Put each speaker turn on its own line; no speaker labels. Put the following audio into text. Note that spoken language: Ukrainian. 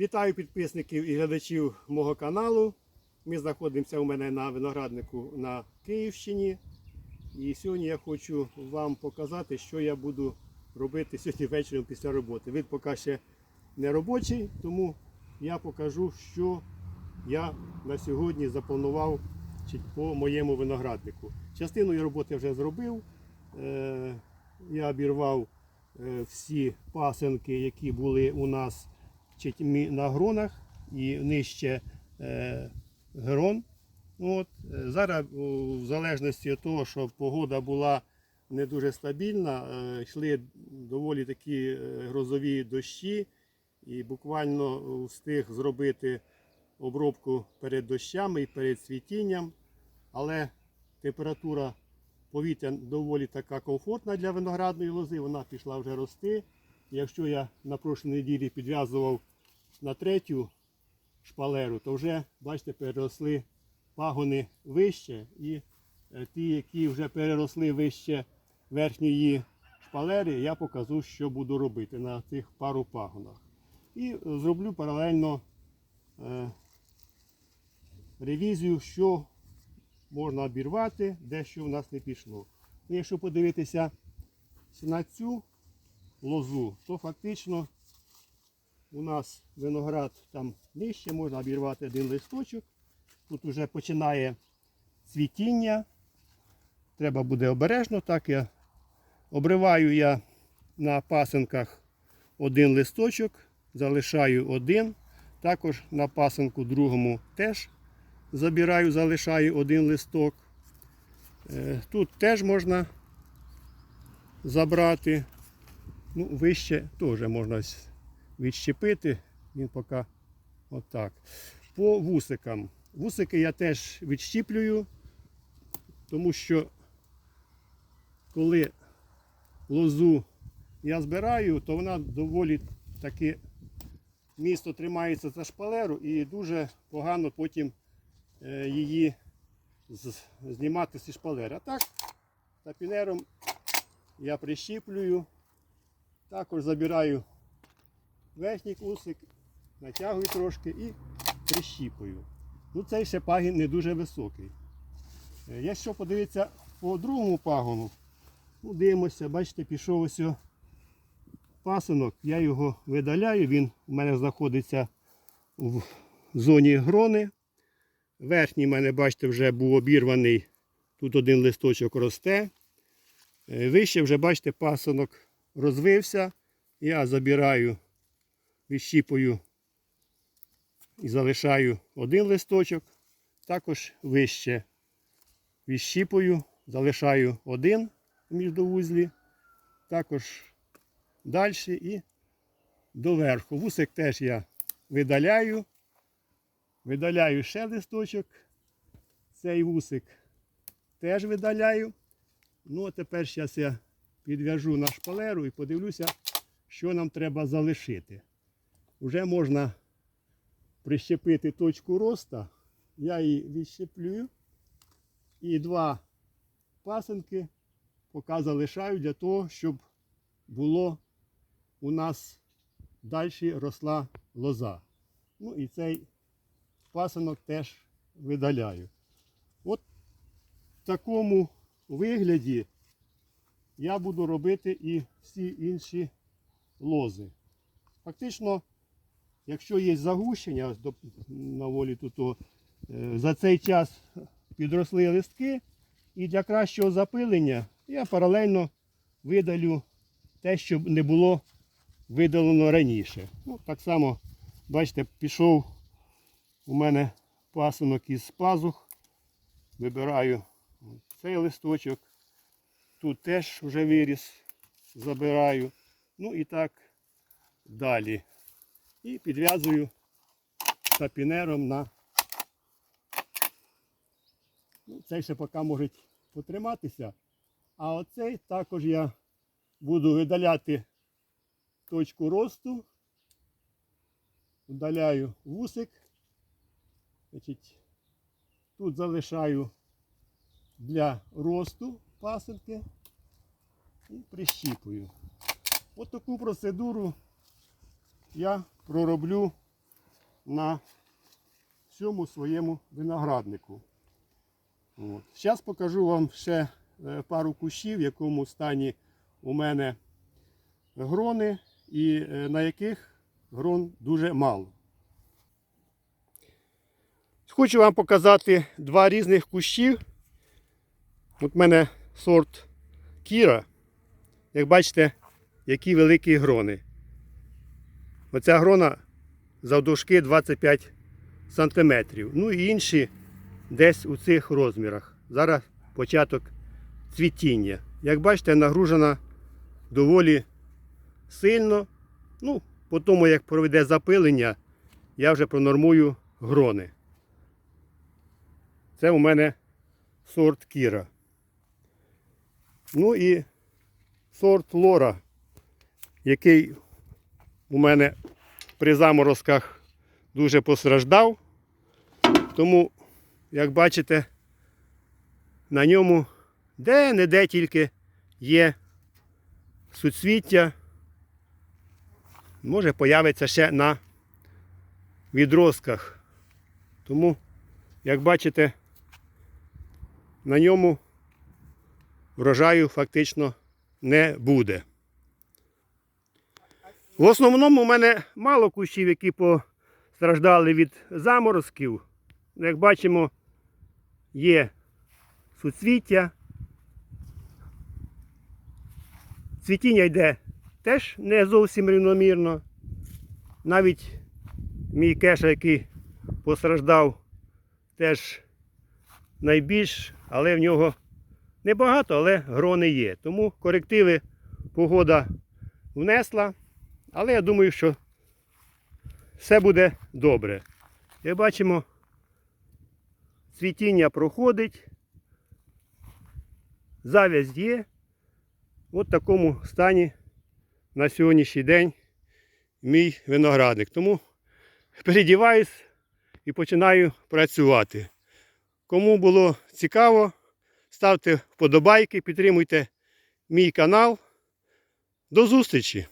Вітаю підписників і глядачів мого каналу. Ми знаходимося у мене на винограднику на Київщині. І сьогодні я хочу вам показати, що я буду робити сьогодні вечором після роботи. Від поки ще не робочий, тому я покажу, що я на сьогодні запланував по моєму винограднику. Частину я роботи вже зробив. Е, Я обірвав е, всі пасенки, які були у нас чить мі- на гронах і нижче е, грон. От. е, Зараз, в залежності від того, що погода була не дуже стабільна, е, йшли доволі такі грозові дощі, і буквально встиг зробити обробку перед дощами і перед цвітінням. Але температура повітря доволі така комфортна для виноградної лози, вона пішла вже рости. Якщо я на прошлій неділі підв'язував на третю шпалеру, то вже, бачите, переросли пагони вище. І е, ті, які вже переросли вище верхньої шпалери, я покажу, що буду робити на цих пару пагонах. І е, зроблю паралельно е, ревізію, що можна обірвати, де що в нас не пішло. Ну, якщо подивитися на цю лозу, то фактично у нас виноград там нижче, можна обірвати один листочок. Тут вже починає цвітіння. Треба буде обережно, так я обриваю я на пасинках один листочок, залишаю один. Також на пасинку другому теж забираю, залишаю один листок. Е, Тут теж можна забрати. Ну, вище теж можна відщепити. Він поки отак. По вусикам. Вусики я теж відщіплюю, тому що коли лозу я збираю, то вона доволі таки місто тримається за шпалеру і дуже погано потім е, її знімати зі шпалери. А так, тапінером я прищіплюю, також забираю верхній кусик, натягую трошки і прищіпую. Ну цей ще пагін не дуже високий. Е, Якщо подивитися по другому пагону, ну, дивимося, бачите, пішов ось пасинок, я його видаляю, він у мене знаходиться в зоні грони. Верхній в мене, бачите, вже був обірваний. Тут один листочок росте. Е, Вище вже, бачите, пасинок розвився. Я забираю, відщіпую і залишаю один листочок. Також вище відщіпую, залишаю один міждовузлі. Також далі і доверху. Вусик теж я видаляю. Видаляю ще листочок. Цей вусик теж видаляю. Ну, а тепер зараз я підв'яжу на шпалеру і подивлюся, що нам треба залишити. Вже можна прищепити точку роста. Я її відщеплюю. І два пасинки поки залишаю для того, щоб було у нас далі росла лоза. Ну і цей пасинок теж видаляю. От в такому вигляді я буду робити і всі інші лози. Фактично, якщо є загущення на волі тут, то е, за цей час підросли листки, і для кращого запилення я паралельно видалю те, що не було видалено раніше. Ну, так само, бачите, пішов у мене пасинок із пазух. Вибираю цей листочок. Тут теж вже виріс, забираю. Ну і так далі. І підв'язую тапінером на. Ну, цей ще поки може потриматися. А оцей також я буду видаляти точку росту. Удаляю вусик. Значить, тут залишаю для росту пасинки і прищіпую. От таку процедуру я пророблю на всьому своєму винограднику. Зараз покажу вам ще е, пару кущів, в якому стані у мене грони і е, на яких грон дуже мало. Хочу вам показати два різних кущів. От в мене сорт Кіра. Як бачите, які великі грони. Оця грона завдовжки 25 см. Ну і інші десь у цих розмірах. Зараз початок цвітіння. Як бачите, нагружена доволі сильно. Ну, по тому, як проведе запилення, я вже пронормую грони. Це у мене сорт Кіра. Ну і сорт Лора, який у мене при заморозках дуже постраждав. Тому, як бачите, на ньому де-не-де тільки є суцвіття. Може появиться ще на відростках. Тому, як бачите, на ньому врожаю фактично не буде. В основному у мене мало кущів, які постраждали від заморозків. Як бачимо, є суцвіття. Цвітіння йде теж не зовсім рівномірно. Навіть мій кеша, який постраждав, теж найбільш, але в нього небагато, але грони є. Тому корективи погода внесла. Але я думаю, що все буде добре. Як бачимо, цвітіння проходить, зав'язь є. От в такому стані на сьогоднішній день мій виноградник. Тому передіваюсь і починаю працювати. Кому було цікаво, ставте вподобайки, підтримуйте мій канал. До зустрічі!